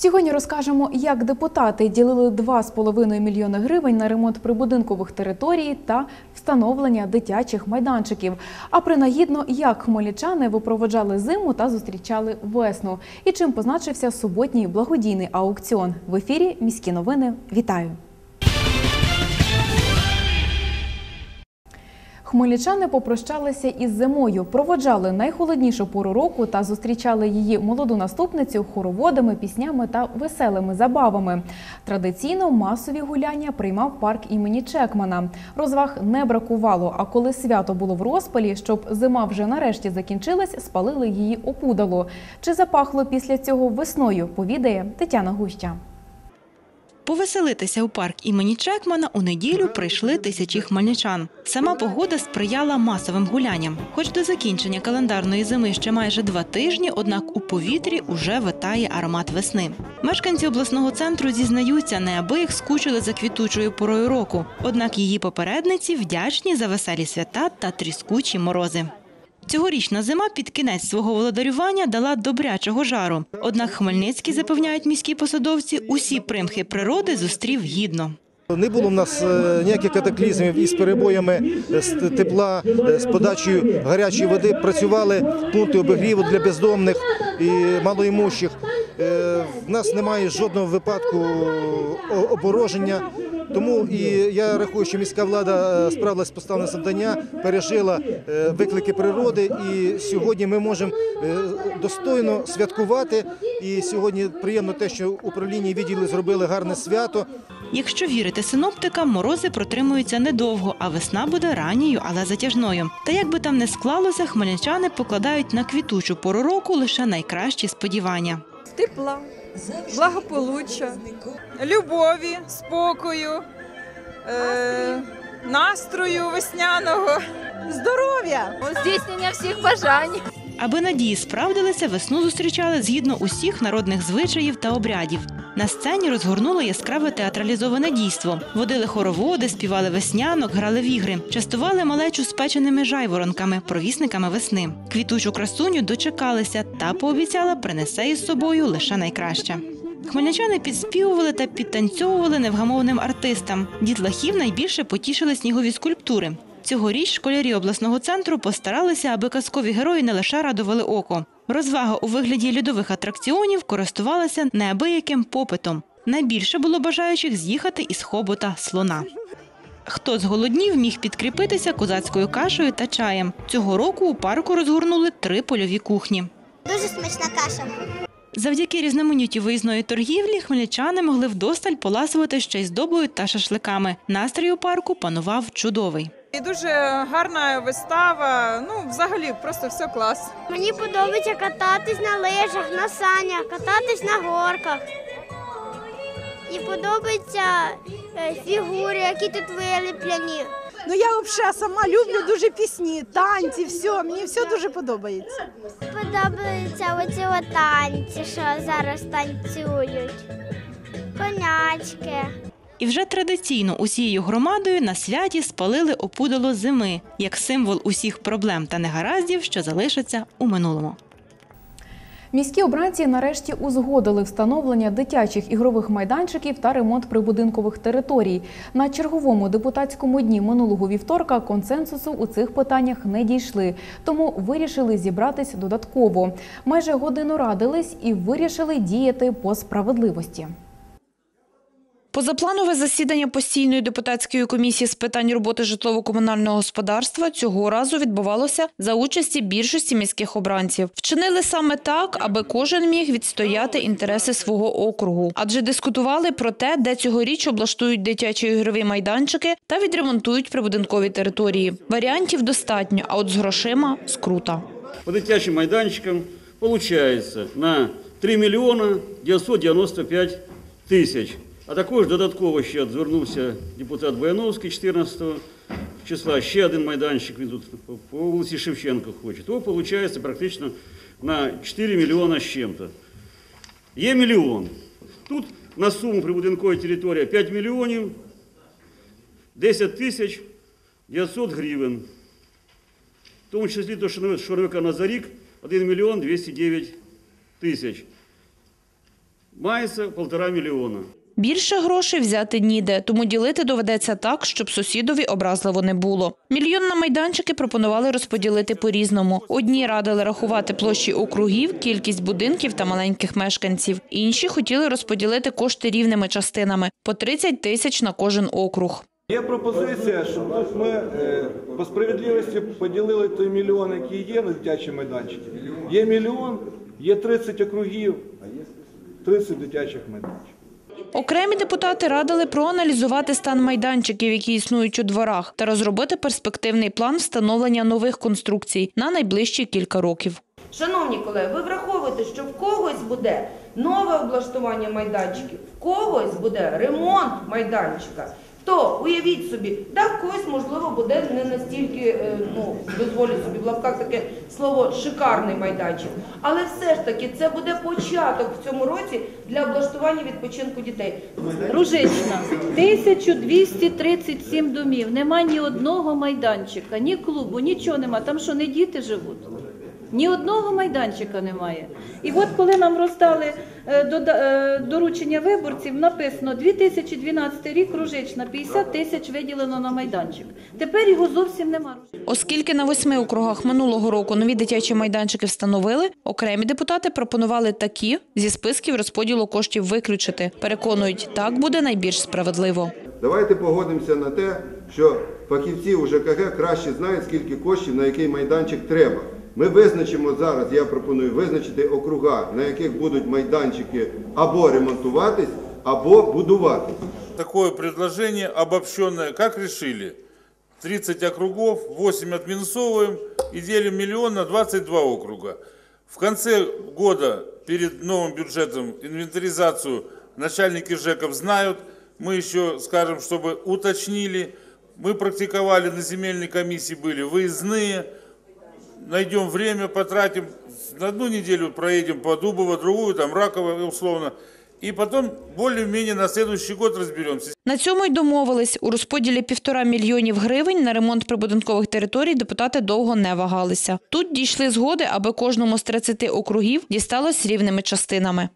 Сьогодні розкажемо, як депутати ділили 2,5 мільйони гривень на ремонт прибудинкових територій та встановлення дитячих майданчиків. А принагідно, як хмельничани випроводжали зиму та зустрічали весну. І чим позначився суботній благодійний аукціон. В ефірі міські новини. Вітаю! Хмельничани попрощалися із зимою, проводжали найхолоднішу пору року та зустрічали її молоду наступницю хороводами, піснями та веселими забавами. Традиційно масові гуляння приймав парк імені Чекмана. Розваг не бракувало. А коли свято було в розпалі, щоб зима вже нарешті закінчилась, спалили її опудало. Чи запахло після цього весною? Повідає Тетяна Гуща. Повеселитися у парк імені Чекмана у неділю прийшли тисячі хмельничан. Сама погода сприяла масовим гулянням. Хоч до закінчення календарної зими ще майже два тижні, однак у повітрі уже витає аромат весни. Мешканці обласного центру зізнаються, неабияк скучили за квітучою порою року. Однак її попередниці вдячні за веселі свята та тріскучі морози. Цьогорічна зима під кінець свого володарювання дала добрячого жару. Однак Хмельницький, запевняють міські посадовці, усі примхи природи зустрів гідно. Не було в нас е, ніяких катаклізмів із перебоями е, з тепла, е, з подачею гарячої води. Працювали пункти обігріву для бездомних і малоімущих. В нас немає жодного випадку обороження. Тому і я рахую, що міська влада е, справилась з поставленим завдання, пережила е, виклики природи, і сьогодні ми можемо е, достойно святкувати. І сьогодні приємно те, що управління відділи зробили гарне свято. Якщо вірити синоптикам, морози протримуються недовго, а весна буде ранньою, але затяжною. Та як би там не склалося, хмельничани покладають на квітучу пору року лише найкращі сподівання. тепла, благополуччя, любові, спокою, е, настрою весняного, здоров'я. здійснення всіх бажань. Аби надії справдилися, весну зустрічали згідно усіх народних звичаїв та обрядів. На сцені розгорнули яскраве театралізоване дійство. Водили хороводи, співали веснянок, грали в ігри, частували малечу спеченими жайворонками, провісниками весни. Квітучу красуню дочекалися та пообіцяла принесе із собою лише найкраще. Хмельничани підспівували та підтанцьовували невгамовним артистам. Дітлахів найбільше потішили снігові скульптури. Цьогоріч школярі обласного центру постаралися, аби казкові герої не лише радували око. Розвага у вигляді льодових атракціонів користувалася неабияким попитом. Найбільше було бажаючих з'їхати із хобота слона. Хто зголоднів, міг підкріпитися козацькою кашею та чаєм. Цього року у парку розгорнули три польові кухні. Дуже смачна каша. Завдяки різноманітті виїзної торгівлі хмельничани могли вдосталь поласувати ще й здобою та шашликами. Настрій у парку панував чудовий. І дуже гарна вистава. Ну, взагалі, просто все клас. Мені подобається кататись на лижах, на санях, кататись на горках. І подобаються е, фігури, які тут виліпляні. Ну я взагалі сама люблю дуже пісні, танці, все, мені все дуже подобається. Подобаються оці танці, що зараз танцюють. Конячки. І вже традиційно усією громадою на святі спалили опудало зими як символ усіх проблем та негараздів, що залишаться у минулому. Міські обранці нарешті узгодили встановлення дитячих ігрових майданчиків та ремонт прибудинкових територій. На черговому депутатському дні минулого вівторка консенсусу у цих питаннях не дійшли, тому вирішили зібратись додатково. Майже годину радились і вирішили діяти по справедливості. Позапланове засідання постійної депутатської комісії з питань роботи житлово-комунального господарства цього разу відбувалося за участі більшості міських обранців. Вчинили саме так, аби кожен міг відстояти інтереси свого округу, адже дискутували про те, де цьогоріч облаштують дитячі ігрові майданчики та відремонтують прибудинкові території. Варіантів достатньо, а от з грошима скрута. По дитячим майданчикам получається на 3 мільйона 995 тисяч. А також додатково ще звернувся депутат Бояновський 14 числа, ще один майданчик він тут по- вулиці Шевченка хоче. То виходить практично на 4 мільйона з чим-то. Є мільйон. Тут на суму прибудинкової території 5 мільйонів 10 тисяч 900 гривень. В тому числі то, що виконано за рік 1 мільйон 209 тисяч. Мається полтора миллиона. Більше грошей взяти ніде, тому ділити доведеться так, щоб сусідові образливо не було. Мільйон на майданчики пропонували розподілити по-різному. Одні радили рахувати площі округів, кількість будинків та маленьких мешканців. Інші хотіли розподілити кошти рівними частинами – по 30 тисяч на кожен округ. Є пропозиція, щоб ми е, по справедливості поділили той мільйон, який є на дитячі майданчики. Є мільйон, є 30 округів, 30 дитячих майданчиків. Окремі депутати радили проаналізувати стан майданчиків, які існують у дворах, та розробити перспективний план встановлення нових конструкцій на найближчі кілька років. Шановні колеги, ви враховуєте, що в когось буде нове облаштування майданчиків, в когось буде ремонт майданчика. То уявіть собі, да, в когось можливо буде не настільки, е, ну дозволю собі в лапках таке слово шикарний майданчик. Але все ж таки це буде початок в цьому році для облаштування відпочинку дітей. Ружична, 1237 домів, нема ні одного майданчика, ні клубу, нічого нема. Там що, не діти живуть? Ні одного майданчика немає. І от коли нам роздали е, е, доручення виборців, написано 2012 рік Ружична, 50 тисяч виділено на майданчик. Тепер його зовсім нема. Оскільки на восьми округах минулого року нові дитячі майданчики встановили, окремі депутати пропонували такі зі списків розподілу коштів виключити. Переконують, так буде найбільш справедливо. Давайте погодимося на те, що фахівці у ЖКГ краще знають, скільки коштів на який майданчик треба. Ми визначимо зараз, я пропоную визначити округа, на яких будуть майданчики або ремонтуватись, або будуватись. Такое предложение обобщенное, как решили? 30 округов, 8 отминусовываем и делим миллион на 22 округа. В конце года, перед новым бюджетом, инвентаризацию начальники ЖЭКов знают. Мы еще скажем, чтобы уточнили. Мы практиковали на земельной комиссии, были выездные. Найдем время, потратим. На одну неделю проедем по Дубово, другую, там, Раково, условно. И потом более-менее на следующий год разберемся. На цьому й домовились. У розподілі півтора мільйонів гривень на ремонт прибудинкових територій депутати довго не вагалися. Тут дійшли згоди, аби кожному з 30 округів дісталось рівними частинами.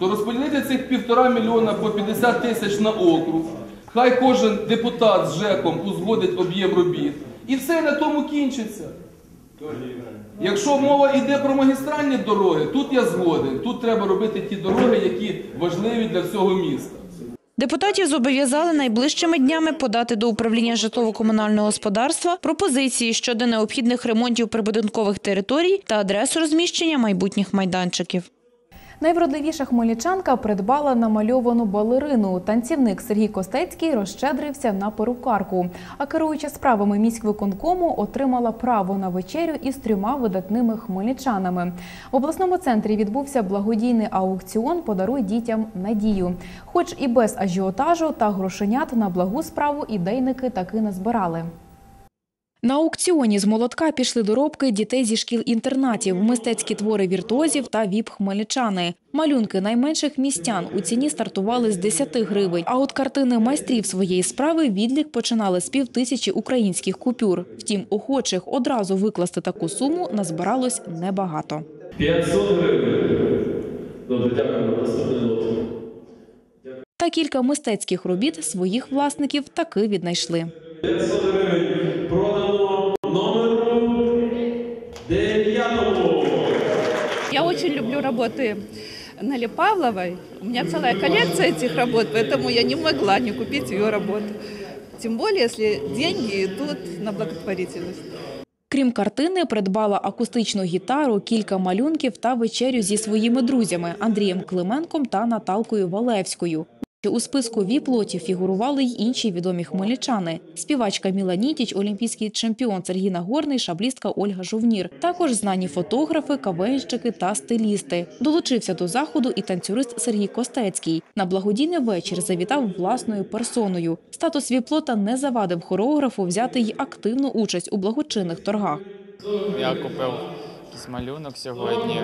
то розподілити цих півтора мільйона по 50 тисяч на округ. Хай кожен депутат з ЖЕКом узгодить об'єм робіт. І все на тому кінчиться. Якщо мова йде про магістральні дороги, тут я згоден. Тут треба робити ті дороги, які важливі для всього міста. Депутатів зобов'язали найближчими днями подати до управління житлово-комунального господарства пропозиції щодо необхідних ремонтів прибудинкових територій та адресу розміщення майбутніх майданчиків. Найвродливіша хмельничанка придбала намальовану балерину. Танцівник Сергій Костецький розщедрився на перукарку. А керуюча справами міськвиконкому отримала право на вечерю із трьома видатними хмельничанами. В обласному центрі відбувся благодійний аукціон Подаруй дітям надію. Хоч і без ажіотажу та грошенят на благу справу ідейники таки назбирали. На аукціоні з молотка пішли доробки дітей зі шкіл-інтернатів, мистецькі твори віртуозів та віп-хмельничани. Малюнки найменших містян у ціні стартували з 10 гривень, а от картини майстрів своєї справи відлік починали з півтисячі українських купюр. Втім, охочих одразу викласти таку суму назбиралось небагато. 500 гривень. Добре, дякую. Наступний лот. Та кілька мистецьких робіт своїх власників таки віднайшли. 500 гривень продано номеру 9. Я очень люблю работы Нелли Павловой. У меня целая коллекция этих работ, поэтому я не могла не купить ее работу. Тем более, если деньги идут на благотворительность. Крім картини, придбала акустичну гітару, кілька малюнків та вечерю зі своїми друзями Андрієм Клименком та Наталкою Валевською. У списку віп-лотів фігурували й інші відомі хмельничани. Співачка Міла Нітіч, олімпійський чемпіон Сергій Нагорний, шаблістка Ольга Жовнір. Також знані фотографи, кавенщики та стилісти. Долучився до заходу і танцюрист Сергій Костецький. На благодійний вечір завітав власною персоною. Статус віп-лота не завадив хореографу взяти й активну участь у благочинних торгах. Я купив якийсь малюнок сьогодні,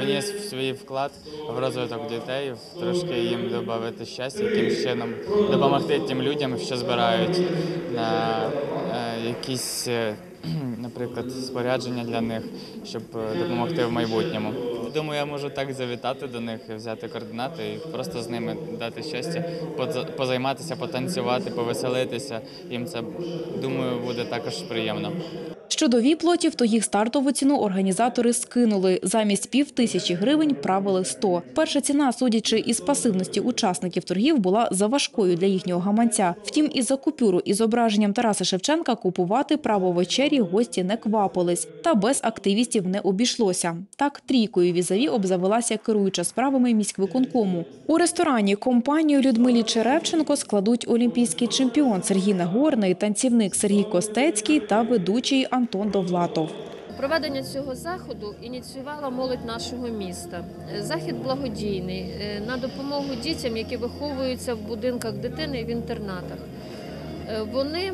вніс свій вклад в розвиток дітей, трошки їм додати щастя, яким чином допомогти тим людям, що збирають на е, якісь, е, наприклад, спорядження для них, щоб е, допомогти в майбутньому. Думаю, я можу так завітати до них, взяти координати і просто з ними дати щастя, поза- позайматися, потанцювати, повеселитися. Їм це думаю буде також приємно. Щодо віплотів, то їх стартову ціну організатори скинули. Замість пів тисячі гривень правили 100. Перша ціна, судячи із пасивності учасників торгів, була заважкою для їхнього гаманця. Втім, із за купюру із зображенням Тараса Шевченка купувати право вечері гості не квапились. Та без активістів не обійшлося. Так трійкою візаві обзавелася керуюча справами міськвиконкому. У ресторані компанію Людмилі Черевченко складуть олімпійський чемпіон Сергій Нагорний, танцівник Сергій Костецький та ведучий Антон Довлатов. Проведення цього заходу ініціювала молодь нашого міста. Е, Захід благодійний е, на допомогу дітям, які виховуються в будинках дитини і в інтернатах. Е, Вони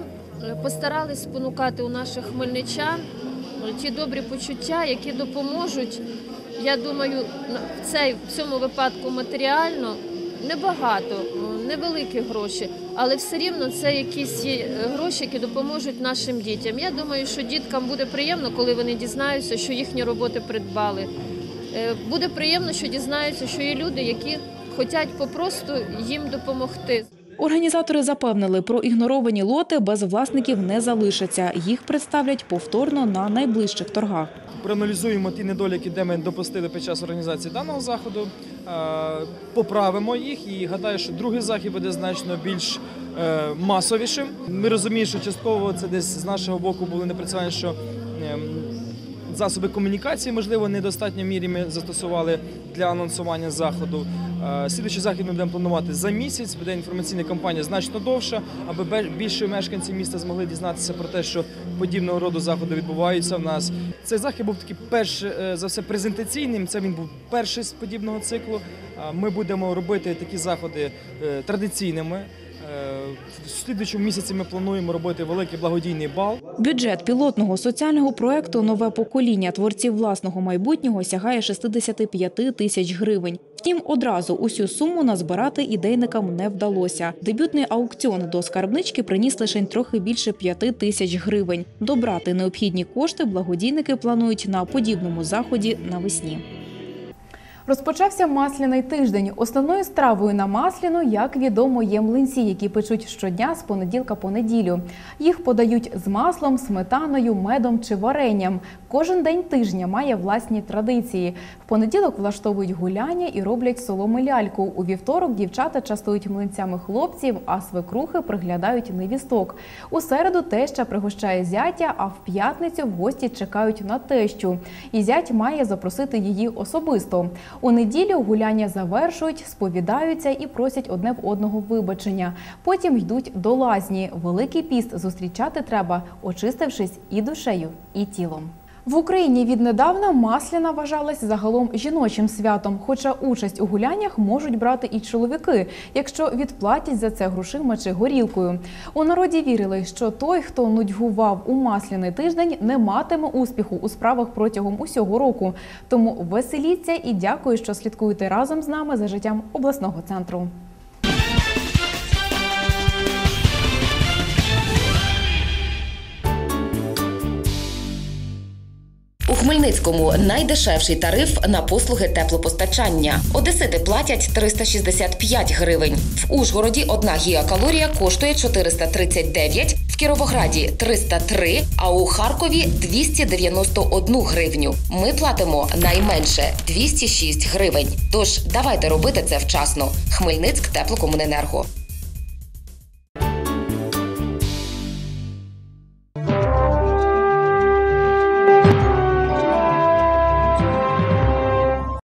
постарались спонукати у наших хмельничан ті добрі почуття, які допоможуть, я думаю, в цьому випадку матеріально небагато, невеликі гроші, але все рівно це якісь е, гроші, які допоможуть нашим дітям. Я думаю, що діткам буде приємно, коли вони дізнаються, що їхні роботи придбали. Е, Буде приємно, що дізнаються, що є люди, які хочуть попросту їм допомогти. Організатори запевнили, про ігноровані лоти без власників не залишаться. Їх представлять повторно на найближчих торгах. Проаналізуємо ті недоліки, де ми допустили під час організації даного заходу, е, поправимо їх і гадаю, що другий захід буде значно більш е, масовішим. Ми розуміємо, що частково це десь з нашого боку були непрацювання, що ем, засоби комунікації, можливо, недостатньо мірі ми застосували для анонсування заходу. Е, Слідуючий захід ми будемо планувати за місяць. Буде інформаційна кампанія значно довша, аби більше мешканців міста змогли дізнатися про те, що подібного роду заходи відбуваються в нас. Цей захід був такий перш е, за все презентаційним. Це він був перший з подібного циклу. Ми будемо робити такі заходи е, традиційними. Е, В слідуючому місяці ми плануємо робити великий благодійний бал. Бюджет пілотного соціального проекту Нове покоління творців власного майбутнього сягає 65 тисяч гривень. Втім, одразу усю суму назбирати ідейникам не вдалося. Дебютний аукціон до скарбнички приніс лише трохи більше 5 тисяч гривень. Добрати необхідні кошти благодійники планують на подібному заході навесні. Розпочався масляний тиждень. Основною стравою на масляну, як відомо, є млинці, які печуть щодня з понеділка по неділю. Їх подають з маслом, сметаною, медом чи варенням. Кожен день тижня має власні традиції. В понеділок влаштовують гуляння і роблять соломи ляльку. У вівторок дівчата частують млинцями хлопців, а свекрухи приглядають невісток. У середу теща пригощає зятя, а в п'ятницю в гості чекають на тещу. І зять має запросити її особисто. У неділю гуляння завершують, сповідаються і просять одне в одного вибачення. Потім йдуть до лазні. Великий піст зустрічати треба, очистившись і душею, і тілом. В Україні віднедавна масляна вважалась загалом жіночим святом, хоча участь у гуляннях можуть брати і чоловіки, якщо відплатять за це грошима чи горілкою. У народі вірили, що той, хто нудьгував у масляний тиждень, не матиме успіху у справах протягом усього року. Тому веселіться і дякую, що слідкуєте разом з нами за життям обласного центру. Хмельницькому найдешевший тариф на послуги теплопостачання. Одесити платять 365 гривень. В Ужгороді одна гігакалорія коштує 439, в Кіровограді 303, а у Харкові 291 гривню. Ми платимо найменше 206 гривень. Тож давайте робити це вчасно. Хмельницьк теплокомуненерго.